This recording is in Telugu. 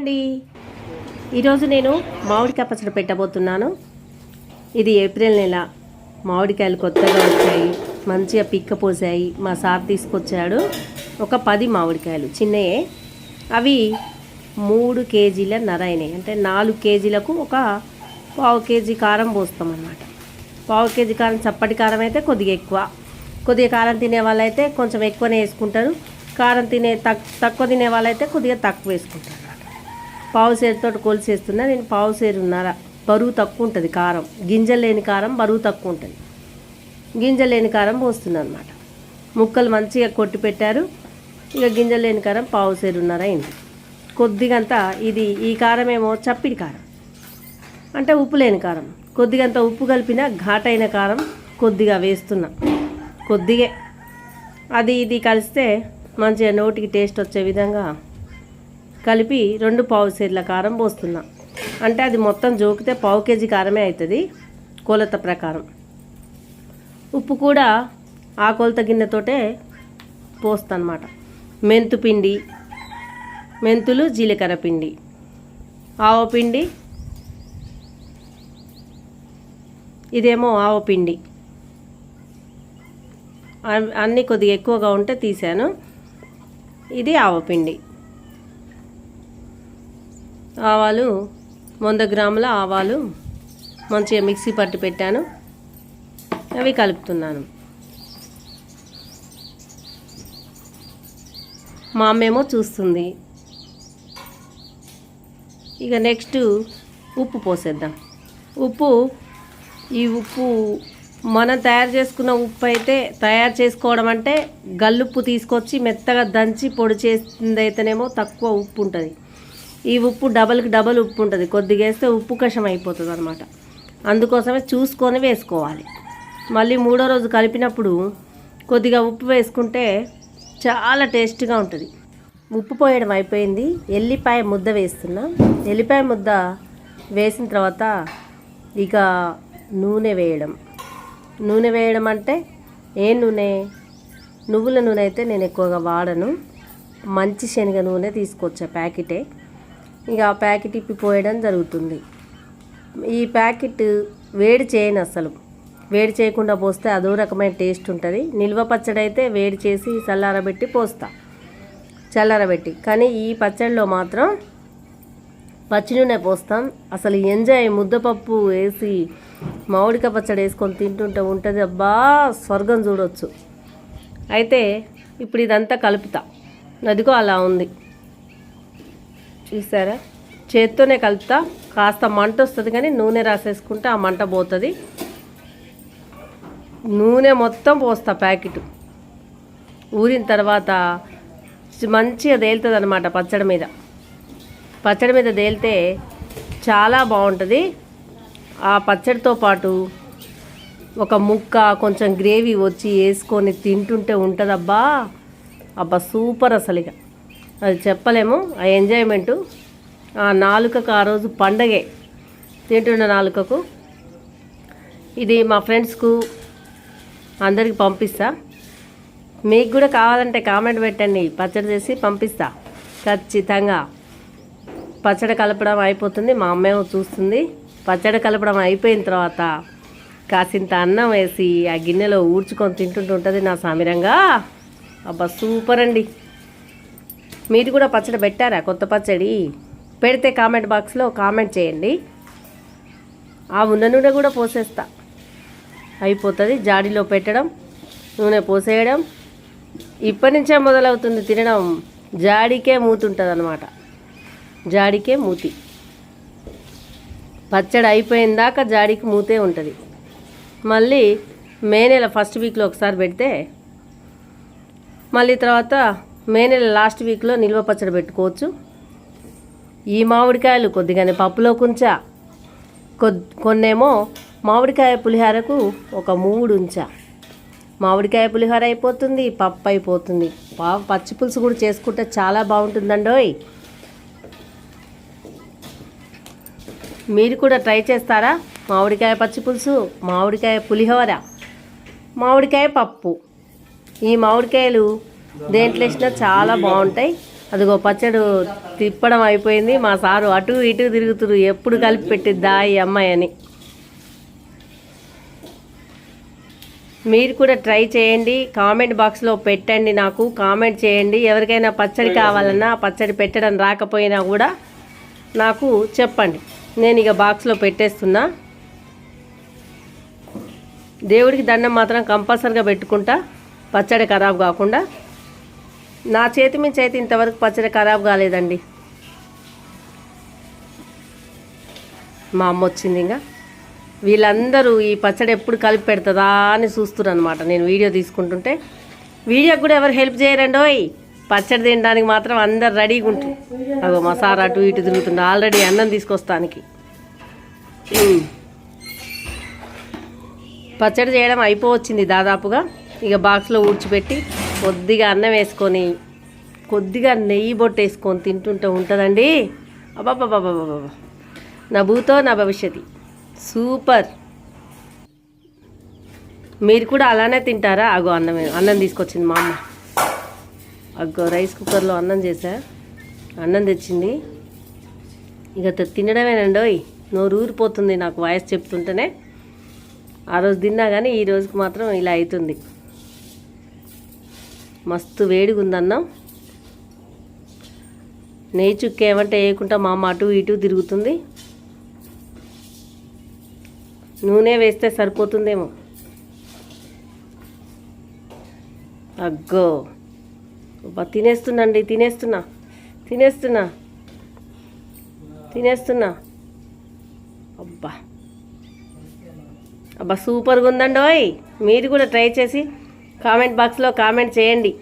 అండి. ఈరోజు నేను మామిడికాయ పచ్చడి పెట్టబోతున్నాను. ఇది ఏప్రిల్ నెల. మామిడికాయలు కొత్తగా వచ్చాయి మంచిగా పిక్క పోసాయి. మా సార్ తీసుకొచ్చాడు. ఒక పది మామిడికాయలు చిన్నయే. అవి మూడు కేజీల నరైనాయి అంటే నాలుగు కేజీలకు ఒక పావు కేజీ కారం పోస్తాం అన్నమాట పావు కేజీ కారం చప్పటి కారం అయితే కొద్దిగా ఎక్కువ. కొద్దిగా కారం తినే వాళ్ళైతే కొంచెం ఎక్కువనే వేసుకుంటారు. కారం తినే తక్ తక్కువ తినే వాళ్ళైతే కొద్దిగా తక్కువ వేసుకుంటారు. పావు సేరుతో కొలిసేస్తున్నా నేను పావు సేరున్నర. బరువు తక్కువ ఉంటుంది కారం. గింజలు లేని కారం బరువు తక్కువ ఉంటుంది. గింజలు లేని కారం పోస్తుంది అనమాట ముక్కలు మంచిగా కొట్టి పెట్టారు. ఇక గింజలు లేని కారం పావు సేరున్నర అయింది. కొద్దిగంత ఇది ఈ కారం ఏమో చప్పిడి కారం. అంటే ఉప్పు లేని కారం. కొద్దిగంత ఉప్పు కలిపిన ఘాటైన కారం కొద్దిగా వేస్తున్నా. కొద్దిగే. అది ఇది కలిస్తే మంచిగా నోటికి టేస్ట్ వచ్చే విధంగా కలిపి రెండు పావు సేర్ల కారం పోస్తున్నా. అంటే అది మొత్తం జోకితే పావు కేజీ కారమే అవుతుంది కొలత ప్రకారం. ఉప్పు కూడా ఆ కొలత గిన్నెతోటే పోస్తానమాట మెంతు పిండి మెంతులు జీలకర్ర పిండి ఆవ పిండి ఇదేమో ఆవ పిండి. అన్నీ కొద్దిగా ఎక్కువగా ఉంటే తీసాను. ఇది ఆవపిండి ఆవాలు వంద గ్రాముల ఆవాలు మంచిగా మిక్సీ పట్టి పెట్టాను. అవి కలుపుతున్నాను. మా అమ్మేమో చూస్తుంది. ఇక నెక్స్ట్ ఉప్పు పోసేద్దాం. ఉప్పు ఈ ఉప్పు మనం తయారు చేసుకున్న ఉప్పు అయితే తయారు చేసుకోవడం అంటే గల్లుప్పు తీసుకొచ్చి మెత్తగా దంచి పొడి చేసింది అయితేనేమో తక్కువ ఉప్పు ఉంటుంది. ఈ ఉప్పు డబల్కి డబల్ ఉప్పు ఉంటుంది. కొద్దిగా వేస్తే ఉప్పు కషం అయిపోతుంది అనమాట అందుకోసమే చూసుకొని వేసుకోవాలి. మళ్ళీ మూడో రోజు కలిపినప్పుడు కొద్దిగా ఉప్పు వేసుకుంటే చాలా టేస్ట్గా ఉంటుంది. ఉప్పు పోయడం అయిపోయింది. ఎల్లిపాయ ముద్ద వేస్తున్నా. ఎల్లిపాయ ముద్ద వేసిన తర్వాత ఇక నూనె వేయడం. నూనె వేయడం అంటే ఏ నూనె? నువ్వుల నూనె అయితే నేను ఎక్కువగా వాడను. మంచి శనగ నూనె తీసుకొచ్చా ప్యాకెటే. ఇక ఆ ప్యాకెట్ ఇప్పి పోయడం జరుగుతుంది. ఈ ప్యాకెట్ వేడి చేయను అసలు. వేడి చేయకుండా పోస్తే అదో రకమైన టేస్ట్ ఉంటుంది. నిల్వ పచ్చడి అయితే వేడి చేసి చల్లారబెట్టి పోస్తా. చల్లారబెట్టి. కానీ ఈ పచ్చడిలో మాత్రం పచ్చి నూనె పోస్తాం. అసలు ఎంజాయ్ ముద్దపప్పు వేసి మామిడిక పచ్చడి వేసుకొని తింటుంటే ఉంటుంది అబ్బా స్వర్గం చూడొచ్చు. అయితే ఇప్పుడు ఇదంతా కలుపుతా. అదిగో అలా ఉంది. చూసారా? చేత్తోనే కలుపుతా. కాస్త మంట వస్తుంది కానీ నూనె రాసేసుకుంటే ఆ మంట పోతుంది. నూనె మొత్తం పోస్తా ప్యాకెట్. ఊరిన తర్వాత మంచిగా తేలుతుంది అనమాట పచ్చడి మీద. పచ్చడి మీద తేలితే చాలా బాగుంటుంది. ఆ పచ్చడితో పాటు ఒక ముక్క కొంచెం గ్రేవీ వచ్చి వేసుకొని తింటుంటే ఉంటుందబ్బా. అబ్బా సూపర్ అసలు ఇక అది చెప్పలేము. ఆ ఎంజాయ్మెంటు ఆ నాలుకకు ఆ రోజు పండగే. తింటున్న నాలుకకు. ఇది మా ఫ్రెండ్స్కు అందరికి పంపిస్తా. మీకు కూడా కావాలంటే కామెంట్ పెట్టండి. పచ్చడి చేసి పంపిస్తా. ఖచ్చితంగా. పచ్చడి కలపడం అయిపోతుంది. మా అమ్మేమో చూస్తుంది. పచ్చడి కలపడం అయిపోయిన తర్వాత కాసింత అన్నం వేసి ఆ గిన్నెలో ఊడ్చుకొని తింటుంటూ ఉంటుంది నా సామిరంగా. అబ్బా సూపర్ అండి మీరు కూడా పచ్చడి పెట్టారా? కొత్త పచ్చడి? పెడితే కామెంట్ బాక్స్లో కామెంట్ చేయండి. ఆ ఉన్న నూనె కూడా పోసేస్తా. అయిపోతుంది. జాడీలో పెట్టడం నూనె పోసేయడం. ఇప్పటి నుంచే మొదలవుతుంది తినడం. జాడికే మూతుంటుంది అనమాట జాడికే మూతి. పచ్చడి అయిపోయిన దాకా జాడికి మూతే ఉంటుంది. మళ్ళీ మే నెల ఫస్ట్ వీక్లో ఒకసారి పెడితే మళ్ళీ తర్వాత మే నెల లాస్ట్ వీక్లో నిల్వ పచ్చడి పెట్టుకోవచ్చు. ఈ మామిడికాయలు కొద్దిగానే పప్పులో కొంచా. కొన్నేమో మామిడికాయ పులిహోరకు ఒక మూడు ఉంచా. మామిడికాయ పులిహోర అయిపోతుంది పప్పు అయిపోతుంది. పా పచ్చి పులుసు కూడా చేసుకుంటే చాలా బాగుంటుందండోయ్. మీరు కూడా ట్రై చేస్తారా? మామిడికాయ పచ్చి పులుసు మామిడికాయ పులిహోర మామిడికాయ పప్పు. ఈ మామిడికాయలు దేంట్లో వేసినా చాలా బాగుంటాయి. అదిగో పచ్చడి తిప్పడం అయిపోయింది. మా సారు అటు ఇటు తిరుగుతురు. ఎప్పుడు కలిపి పెట్టిద్దా ఈ అమ్మాయి అని. మీరు కూడా ట్రై చేయండి. కామెంట్ బాక్స్లో పెట్టండి నాకు. కామెంట్ చేయండి. ఎవరికైనా పచ్చడి కావాలన్నా పచ్చడి పెట్టడం రాకపోయినా కూడా నాకు చెప్పండి. నేను ఇక బాక్స్లో పెట్టేస్తున్నా. దేవుడికి దండం మాత్రం కంపల్సరిగా పెట్టుకుంటా. పచ్చడి ఖరాబ్ కాకుండా. నా చేతి మించి అయితే ఇంతవరకు పచ్చడి ఖరాబ్ కాలేదండి. మా అమ్మ వచ్చింది ఇంకా. వీళ్ళందరూ ఈ పచ్చడి ఎప్పుడు కలిపి పెడుతుందా అని చూస్తున్నారనమాట నేను వీడియో తీసుకుంటుంటే వీడియోకి కూడా ఎవరు హెల్ప్ చేయరండోయ్ పచ్చడి తినడానికి మాత్రం అందరు రెడీగా ఉంటుంది అగో మసాలా అటు ఇటు తిరుగుతుండే. ఆల్రెడీ అన్నం తీసుకొస్తానికి. పచ్చడి చేయడం అయిపోవచ్చింది దాదాపుగా. ఇక బాక్స్లో ఊడ్చిపెట్టి కొద్దిగా అన్నం వేసుకొని కొద్దిగా నెయ్యి బొట్టేసుకొని తింటుంటే ఉంటుందండి. అబ్బాబాబాబాబా నా భూతో నా భవిష్యత్తు సూపర్. మీరు కూడా అలానే తింటారా? అగో అన్నం అన్నం తీసుకొచ్చింది మా అమ్మ. అగ్గో రైస్ కుక్కర్లో అన్నం చేశా. అన్నం తెచ్చింది. ఇక త- తినడమేనండోయ్. నోరు ఊరిపోతుంది నాకు వాయిస్ చెప్తుంటేనే. ఆ రోజు తిన్నా కానీ ఈ రోజుకి మాత్రం ఇలా అవుతుంది మస్తు వేడిగా ఉంది అన్నం నెయ్యి చుక్క ఏమంటే వేయకుండా మా అమ్మ అటు ఇటు తిరుగుతుంది. నూనె వేస్తే సరిపోతుందేమో. అగ్గో. అబ్బా తినేస్తున్నాండి తినేస్తున్నా తినేస్తున్నా తినేస్తున్నా. అబ్బా. అబ్బా సూపర్గా ఉందండి ఓయ్ మీరు కూడా ట్రై చేసి. కామెంట్ బాక్స్లో కామెంట్ చేయండి.